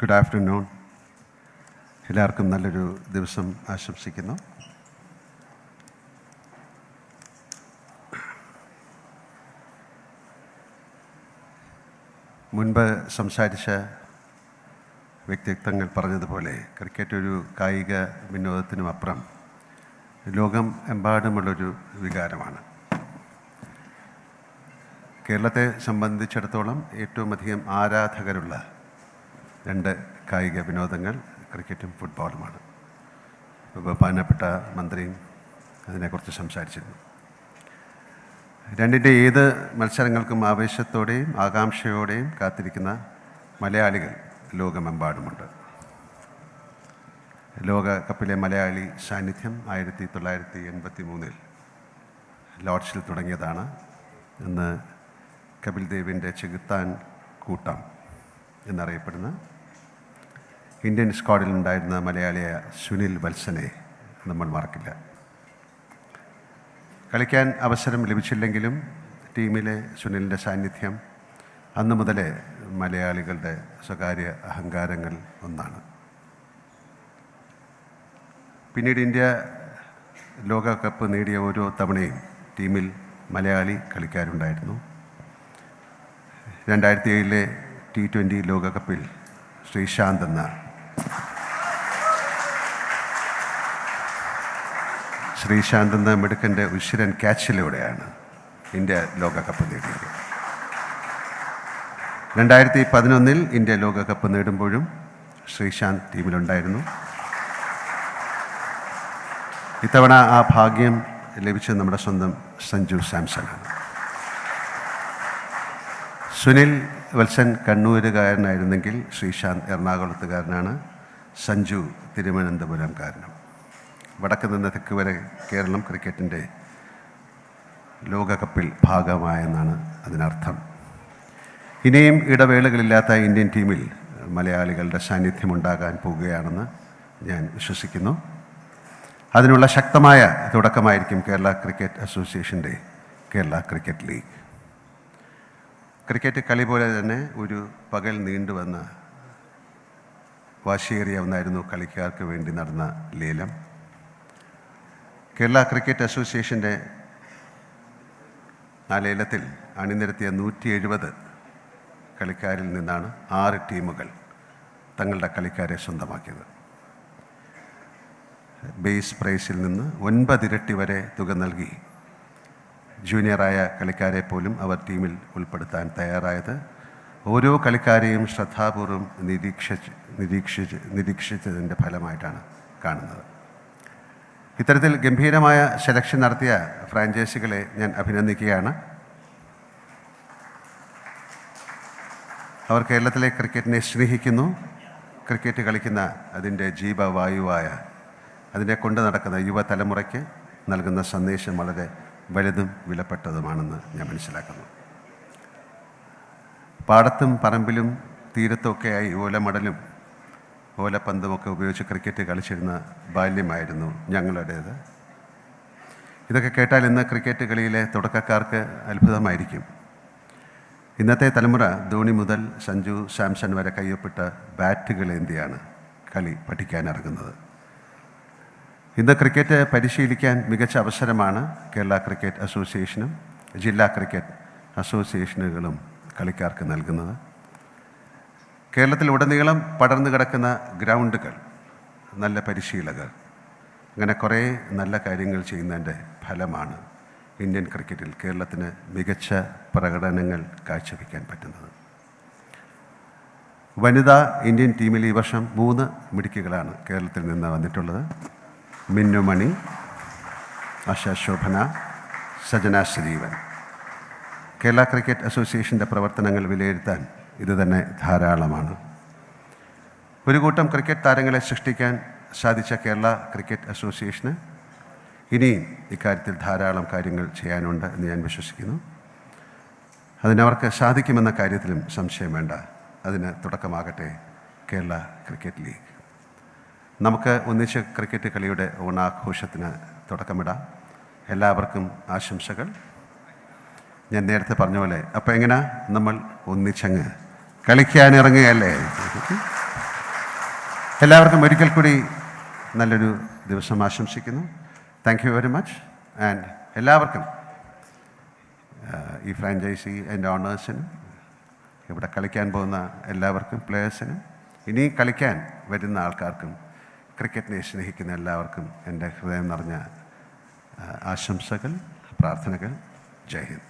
Good afternoon എല്ലാവർക്കും നല്ലൊരു ദിവസം ആശംസിക്കുന്നു. മുൻപ് സംസാരിച്ച വ്യക്തിത്വങ്ങൾ പറഞ്ഞതുപോലെ ക്രിക്കറ്റ് ഒരു കായിക വിനോദത്തിനും അപ്പുറം ലോകം എമ്പാടുമുള്ളൊരു വികാരമാണ്. കേരളത്തെ സംബന്ധിച്ചിടത്തോളം ഏറ്റവും അധികം ആരാധകരുള്ള രണ്ട് കായിക വിനോദങ്ങൾ ക്രിക്കറ്റും ഫുട്ബോളുമാണ്. ബഹുമാനപ്പെട്ട മന്ത്രിയും അതിനെക്കുറിച്ച് സംസാരിച്ചിരുന്നു. രണ്ടിന്റെ ഏത് മത്സരങ്ങൾക്കും ആവേശത്തോടെയും ആകാംക്ഷയോടെയും കാത്തിരിക്കുന്ന മലയാളികൾ ലോകമെമ്പാടുമുണ്ട്. ലോകകപ്പിലെ മലയാളി സാന്നിധ്യം ആയിരത്തി തൊള്ളായിരത്തി എൺപത്തി മൂന്നിൽ ലോഡ്ജിൽ തുടങ്ങിയതാണ്. ഇന്ന് കപിൽ ദേവിന്റെ ചെകുത്താൻ കൂട്ടം എന്നറിയപ്പെടുന്ന ഇന്ത്യൻ സ്ക്വാഡിൽ ഉണ്ടായിരുന്ന മലയാളിയായ സുനിൽ വത്സനെ നമ്മൾ മറക്കില്ല. കളിക്കാൻ അവസരം ലഭിച്ചില്ലെങ്കിലും ടീമിലെ സുനിലിന്റെ സാന്നിധ്യം അന്ന് മുതലേ മലയാളികളുടെ സ്വകാര്യ അഹങ്കാരങ്ങൾ ഒന്നാണ്. പിന്നീട് ഇന്ത്യ ലോകകപ്പ് നേടിയ ഓരോ തവണയും ടീമിൽ മലയാളി കളിക്കാരുണ്ടായിരുന്നു. രണ്ടായിരത്തി ഏഴിലെ ടി ട്വന്റി ലോകകപ്പിൽ ശ്രീശാന്ത് എന്ന ശ്രീശാന്ത് എന്ന മിടുക്കന്റെ ഉശ്വരൻ ക്യാച്ചിലൂടെയാണ് ഇന്ത്യ ലോകകപ്പ് നേടിയത്. രണ്ടായിരത്തി പതിനൊന്നിൽ ഇന്ത്യ ലോകകപ്പ് നേടുമ്പോഴും ശ്രീശാന്ത് ടീമിലുണ്ടായിരുന്നു. ഇത്തവണ ആ ഭാഗ്യം ലഭിച്ചത് നമ്മുടെ സ്വന്തം സഞ്ജു സാംസണാണ്. സുനിൽ വത്സൻ കണ്ണൂരുകാരനായിരുന്നെങ്കിൽ ശ്രീശാന്ത് എറണാകുളത്തുകാരനാണ്. സഞ്ജു തിരുവനന്തപുരംകാരനും വടക്ക് നിന്ന് തെക്ക് വരെ കേരളം ക്രിക്കറ്റിന്റെ ലോകകപ്പിൽ ഭാഗമായെന്നാണ് അതിനർത്ഥം. ഇനിയും ഇടവേളകളില്ലാത്ത ഇന്ത്യൻ ടീമിൽ മലയാളികളുടെ സാന്നിധ്യം ഉണ്ടാകാൻ പോവുകയാണെന്ന് ഞാൻ വിശ്വസിക്കുന്നു. അതിനുള്ള ശക്തമായ തുടക്കമായിരിക്കും കേരള ക്രിക്കറ്റ് അസോസിയേഷന്റെ കേരള ക്രിക്കറ്റ് ലീഗ്. ക്രിക്കറ്റ് കളി പോലെ തന്നെ ഒരു പകൽ നീണ്ടുവന്ന വാശിയേറിയ ഒന്നായിരുന്നു കളിക്കാർക്ക് വേണ്ടി നടന്ന ലേലം. കേരള ക്രിക്കറ്റ് അസോസിയേഷന്റെ ആ ലേലത്തിൽ അണിനിരത്തിയ നൂറ്റി എഴുപത് കളിക്കാരിൽ നിന്നാണ് ആറ് ടീമുകൾ തങ്ങളുടെ കളിക്കാരെ സ്വന്തമാക്കിയത്. ബേസ് പ്രൈസിൽ നിന്ന് ഒൻപതിരട്ടി വരെ തുക നൽകി. ജൂനിയറായ കളിക്കാരെ പോലും അവർ ടീമിൽ ഉൾപ്പെടുത്താൻ തയ്യാറായത്. ഓരോ കളിക്കാരെയും ശ്രദ്ധാപൂർവം നിരീക്ഷിച്ച് നിരീക്ഷിച്ച് നിരീക്ഷിച്ചതിന്റെ ഫലമായിട്ടാണ് കാണുന്നത്. ഇത്തരത്തിൽ ഗംഭീരമായ സെലക്ഷൻ നടത്തിയ ഫ്രാഞ്ചൈസികളെ ഞാൻ അഭിനന്ദിക്കുകയാണ്. അവർ കേരളത്തിലെ ക്രിക്കറ്റിനെ സ്നേഹിക്കുന്നു. ക്രിക്കറ്റ് കളിക്കുന്ന അതിന്റെ ജീവവായുവായ അതിനെ കൊണ്ട് നടക്കുന്ന യുവതലമുറയ്ക്ക് നൽകുന്ന സന്ദേശം വളരെ വലുതും വിലപ്പെട്ടതുമാണെന്ന് ഞാൻ മനസ്സിലാക്കുന്നു. പാടത്തും പറമ്പിലും തീരത്തൊക്കെയായി ഓലമടലും ഓലപ്പന്തുമൊക്കെ ഉപയോഗിച്ച് ക്രിക്കറ്റ് കളിച്ചിരുന്ന ബാല്യമായിരുന്നു ഞങ്ങളുടേത്. ഇതൊക്കെ കേട്ടാൽ ഇന്ന് ക്രിക്കറ്റ് കളിയിലെ തുടക്കക്കാർക്ക് അത്ഭുതമായിരിക്കും. ഇന്നത്തെ തലമുറ ധോണി മുതൽ സഞ്ജു സാംസൺ വരെ കയ്യൊപ്പിട്ട ബാറ്റുകളേന്തിയാണ് കളി പഠിക്കാനിറങ്ങുന്നത്. ഇന്ന് ക്രിക്കറ്റ് പരിശീലിക്കാൻ മികച്ച അവസരമാണ് കേരള ക്രിക്കറ്റ് അസോസിയേഷനും ജില്ലാ ക്രിക്കറ്റ് അസോസിയേഷനുകളും കളിക്കാർക്ക് നൽകുന്നത്. കേരളത്തിൽ ഉടനീളം പടർന്നു കിടക്കുന്ന ഗ്രൗണ്ടുകൾ നല്ല പരിശീലകർ അങ്ങനെ കുറേ നല്ല കാര്യങ്ങൾ ചെയ്യുന്നതിന്റെ ഫലമാണ് ഇന്ത്യൻ ക്രിക്കറ്റിൽ കേരളത്തിന് മികച്ച പ്രകടനങ്ങൾ കാഴ്ചവെക്കാൻ പറ്റുന്നത്. വനിതാ ഇന്ത്യൻ ടീമിൽ ഈ വർഷം മൂന്ന് മിടുക്കികളാണ് കേരളത്തിൽ നിന്ന് വന്നിട്ടുള്ളത്. മിന്നുമണി ആശ ശോഭന സജന ശ്രീവൻ. കേരള ക്രിക്കറ്റ് അസോസിയേഷന്റെ പ്രവർത്തനങ്ങൾ വിലയിരുത്താൻ ഇത് തന്നെ ധാരാളമാണ്. ഒരു കൂട്ടം ക്രിക്കറ്റ് താരങ്ങളെ സൃഷ്ടിക്കാൻ സാധിച്ച കേരള ക്രിക്കറ്റ് അസോസിയേഷന് ഇനിയും ഇക്കാര്യത്തിൽ ധാരാളം കാര്യങ്ങൾ ചെയ്യാനുണ്ട് എന്ന് ഞാൻ വിശ്വസിക്കുന്നു. അതിനവർക്ക് സാധിക്കുമെന്ന കാര്യത്തിലും സംശയം വേണ്ട. അതിന് തുടക്കമാകട്ടെ കേരള ക്രിക്കറ്റ് ലീഗ്. നമുക്ക് ഒന്നിച്ച് ക്രിക്കറ്റ് കളിയുടെ ഓണാഘോഷത്തിന് തുടക്കമിടാം. എല്ലാവർക്കും ആശംസകൾ. ഞാൻ നേരത്തെ പറഞ്ഞ പോലെ അപ്പോൾ എങ്ങനെ നമ്മൾ ഒന്നിച്ചങ്ങ് കളിക്കാനിറങ്ങുകയല്ലേ? എല്ലാവർക്കും ഒരിക്കൽ കൂടി നല്ലൊരു ദിവസം ആശംസിക്കുന്നു. Thank you very much and എല്ലാവർക്കും ഈ ഫ്രാഞ്ചൈസി എന്റെ ഓണേഴ്സിനും ഇവിടെ കളിക്കാൻ പോകുന്ന എല്ലാവർക്കും പ്ലേയേഴ്സിനും ഇനി കളിക്കാൻ വരുന്ന ആൾക്കാർക്കും ക്രിക്കറ്റിനെ സ്നേഹിക്കുന്ന എല്ലാവർക്കും എന്റെ ഹൃദയം നിറഞ്ഞ ആശംസകൾ പ്രാർത്ഥനകൾ. ജയ് ഹിന്ദ്.